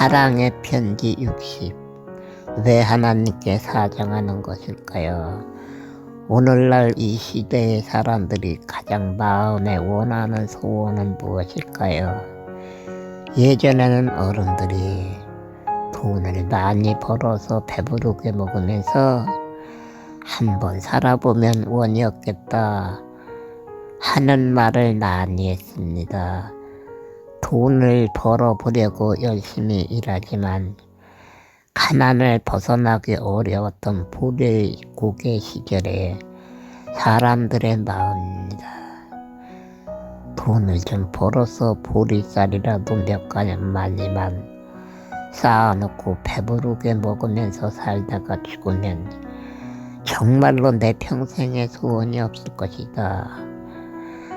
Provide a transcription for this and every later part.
사랑의 편지 60. 왜 하나님께 사정하는 것일까요? 오늘날 이 시대의 사람들이 가장 마음에 원하는 소원은 무엇일까요? 예전에는 어른들이 돈을 많이 벌어서 배부르게 먹으면서 한번 살아보면 원이 없겠다 하는 말을 많이 했습니다. 돈을 벌어보려고 열심히 일하지만 가난을 벗어나기 어려웠던 불의 고개 시절에 사람들의 마음입니다. 돈을 좀 벌어서 보리쌀이라도 몇 가년만이만 쌓아놓고 배부르게 먹으면서 살다가 죽으면 정말로 내 평생의 소원이 없을 것이다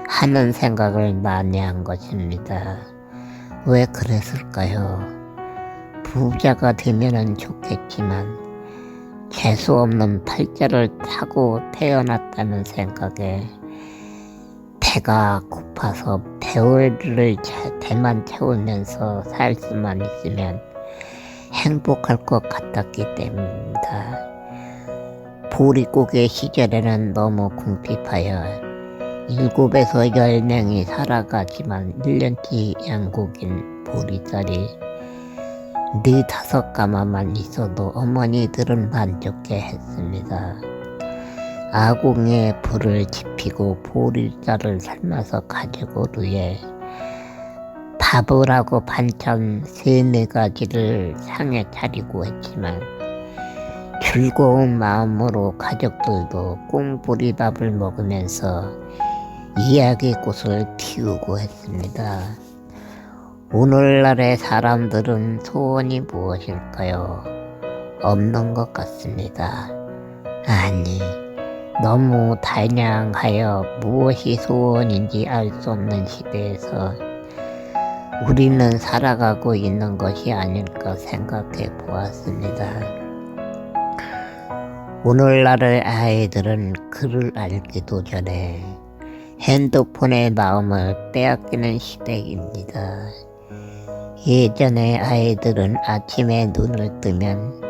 하는 생각을 많이 한 것입니다. 왜 그랬을까요? 부자가 되면은 좋겠지만 재수 없는 팔자를 타고 태어났다는 생각에 배가 고파서 배를 대만 채우면서 살 수만 있으면 행복할 것 같았기 때문입니다. 보리고개 시절에는 너무 궁핍하여 일곱에서 열 명이 살아가지만 1년치 양국인 보리쌀이 네 다섯 가마만 있어도 어머니들은 만족해 했습니다. 아궁에 불을 지피고 보리쌀을 삶아서 가지고 루에 밥을 하고 반찬 세네 가지를 상에 차리고 했지만 즐거운 마음으로 가족들도 꽁보리밥을 먹으면서 이야기 꽃을 피우고 했습니다. 오늘날의 사람들은 소원이 무엇일까요? 없는 것 같습니다. 아니, 너무 다양하여 무엇이 소원인지 알 수 없는 시대에서 우리는 살아가고 있는 것이 아닐까 생각해 보았습니다. 오늘날의 아이들은 글을 알기도 전에 핸드폰의 마음을 빼앗기는 시대입니다. 예전에 아이들은 아침에 눈을 뜨면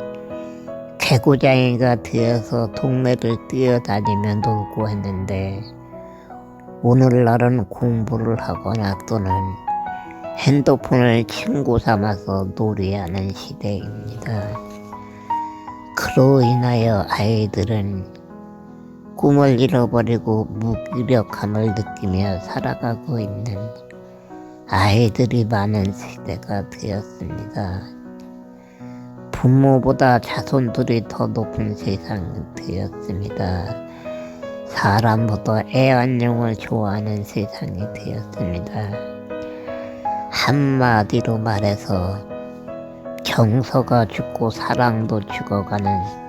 개구장이가 되어서 동네를 뛰어다니며 놀고 했는데 오늘날은 공부를 하거나 또는 핸드폰을 친구 삼아서 놀이하는 시대입니다. 그로 인하여 아이들은 꿈을 잃어버리고 무기력함을 느끼며 살아가고 있는 아이들이 많은 시대가 되었습니다. 부모보다 자손들이 더 높은 세상이 되었습니다. 사람보다 애완용을 좋아하는 세상이 되었습니다. 한마디로 말해서 정서가 죽고 사랑도 죽어가는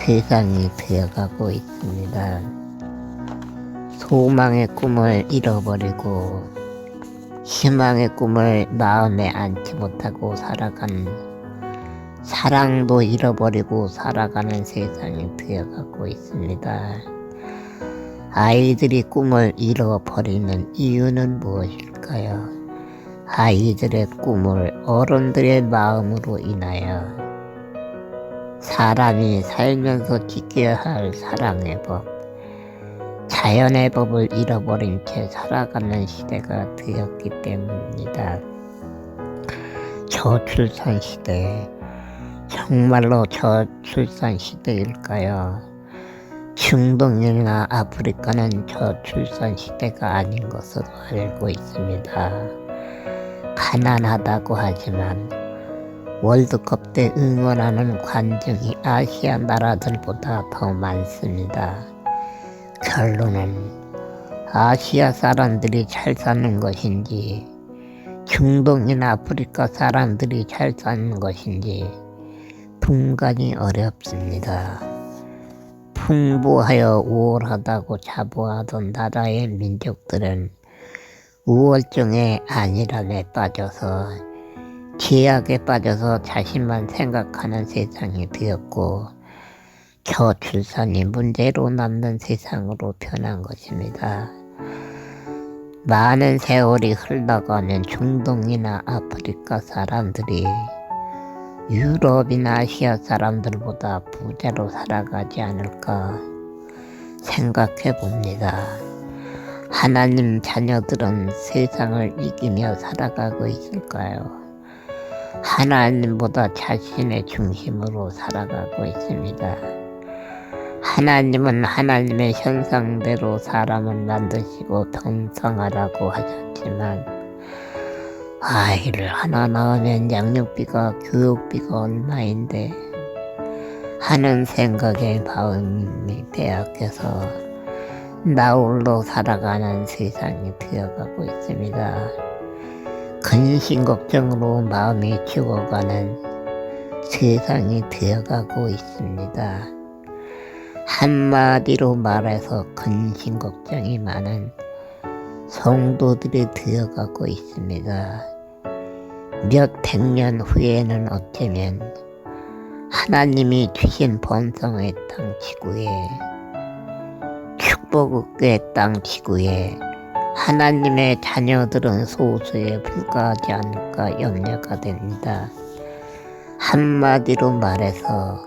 세상이 되어가고 있습니다. 소망의 꿈을 잃어버리고 희망의 꿈을 마음에 안지 못하고 살아가는 사랑도 잃어버리고 살아가는 세상이 되어가고 있습니다. 아이들이 꿈을 잃어버리는 이유는 무엇일까요? 아이들의 꿈을 어른들의 마음으로 인하여 사람이 살면서 지켜야 할 사랑의 법, 자연의 법을 잃어버린 채 살아가는 시대가 되었기 때문입니다. 저출산 시대, 정말로 저출산 시대일까요? 중동이나 아프리카는 저출산 시대가 아닌 것으로 알고 있습니다. 가난하다고 하지만 월드컵 때 응원하는 관중이 아시아 나라들보다 더 많습니다. 결론은 아시아 사람들이 잘 사는 것인지 중동이나 아프리카 사람들이 잘 사는 것인지 분간이 어렵습니다. 풍부하여 우월하다고 자부하던 나라의 민족들은 우월증의 안일함에 빠져서 제약에 빠져서 자신만 생각하는 세상이 되었고 저출산이 문제로 남는 세상으로 변한 것입니다. 많은 세월이 흘러가는 중동이나 아프리카 사람들이 유럽이나 아시아 사람들보다 부자로 살아가지 않을까 생각해 봅니다. 하나님 자녀들은 세상을 이기며 살아가고 있을까요? 하나님보다 자신의 중심으로 살아가고 있습니다. 하나님은 하나님의 현상대로 사람을 만드시고 번성하라고 하셨지만 아이를 하나 낳으면 양육비가 교육비가 얼마인데 하는 생각에 마음이 빼앗겨서 나홀로 살아가는 세상이 되어가고 있습니다. 근심 걱정으로 마음이 죽어가는 세상이 되어가고 있습니다. 한마디로 말해서 근심 걱정이 많은 성도들이 되어가고 있습니다. 몇 백 년 후에는 어쩌면 하나님이 주신 번성의 땅 지구에 축복의 땅 지구에 하나님의 자녀들은 소수에 불과하지 않을까 염려가 됩니다. 한마디로 말해서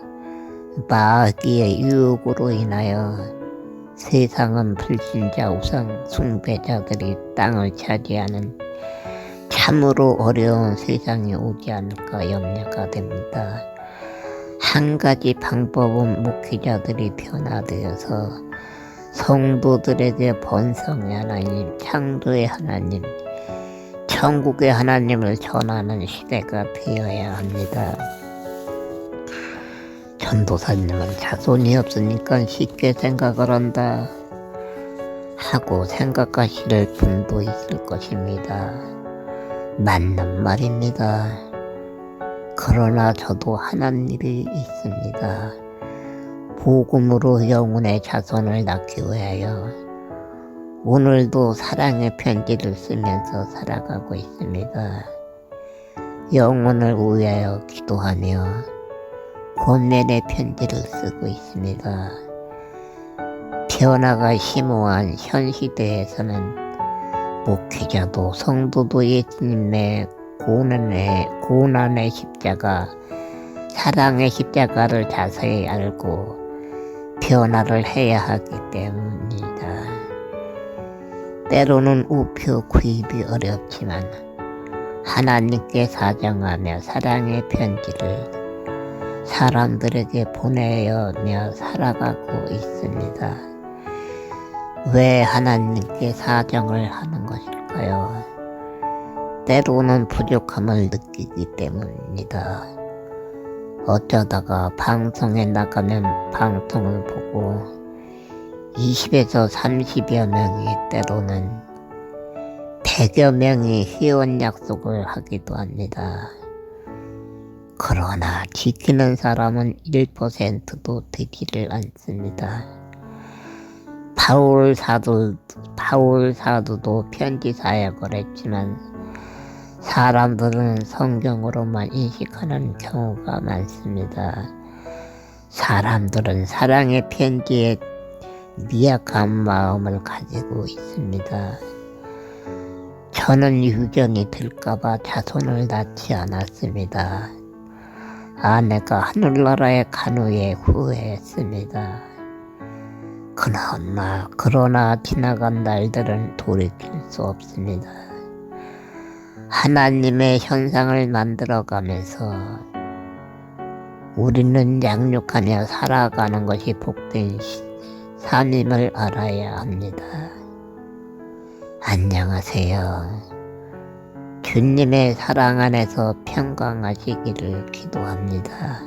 마귀의 유혹으로 인하여 세상은 불신자 우상 숭배자들이 땅을 차지하는 참으로 어려운 세상이 오지 않을까 염려가 됩니다. 한 가지 방법은 목회자들이 변화되어서 성도들에게 번성의 하나님, 창조의 하나님, 천국의 하나님을 전하는 시대가 되어야 합니다. 전도사님은 자손이 없으니까 쉽게 생각을 한다 하고 생각하실 분도 있을 것입니다. 맞는 말입니다. 그러나 저도 하는 일이 있습니다. 복음으로 영혼의 자손을 낳기 위하여 오늘도 사랑의 편지를 쓰면서 살아가고 있습니다. 영혼을 위하여 기도하며 권면의 편지를 쓰고 있습니다. 변화가 심오한 현 시대에서는 목회자도 성도도 예수님의 고난의, 고난의 십자가, 사랑의 십자가를 자세히 알고 변화를 해야 하기 때문입니다. 때로는 우표 구입이 어렵지만 하나님께 사정하며 사랑의 편지를 사람들에게 보내며 살아가고 있습니다. 왜 하나님께 사정을 하는 것일까요? 때로는 부족함을 느끼기 때문입니다. 어쩌다가 방송에 나가면 방송을 보고 20에서 30여 명이 때로는 100여 명이 회원 약속을 하기도 합니다. 그러나 지키는 사람은 1%도 되지를 않습니다. 바울 사도, 바울 사도도 편지 사역을 했지만 사람들은 성경으로만 인식하는 경우가 많습니다. 사람들은 사랑의 편지에 미약한 마음을 가지고 있습니다. 저는 유경이 될까봐 자손을 낳지 않았습니다. 아내가 하늘나라에 간 후에 후회했습니다. 그러나, 그러나 지나간 날들은 돌이킬 수 없습니다. 하나님의 현상을 만들어가면서 우리는 양육하며 살아가는 것이 복된 삶임을 알아야 합니다. 안녕하세요. 주님의 사랑 안에서 평강하시기를 기도합니다.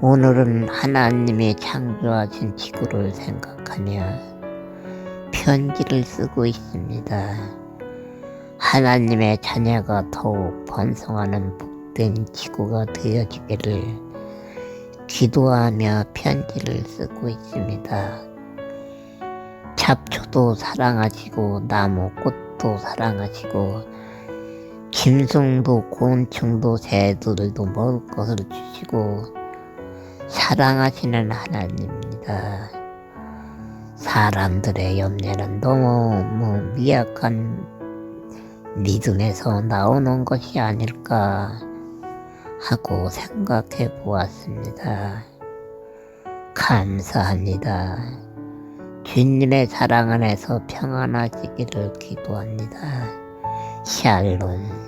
오늘은 하나님이 창조하신 지구를 생각하며 편지를 쓰고 있습니다. 하나님의 자녀가 더욱 번성하는 복된 지구가 되어지기를 기도하며 편지를 쓰고 있습니다. 잡초도 사랑하시고 나무 꽃도 사랑하시고 짐승도 곤충도 새들도 먹을 것을 주시고 사랑하시는 하나님입니다. 사람들의 염려는 너무 미약한 믿음에서 나오는 것이 아닐까 하고 생각해 보았습니다. 감사합니다. 주님의 사랑 안에서 평안하시기를 기도합니다. 샬롬.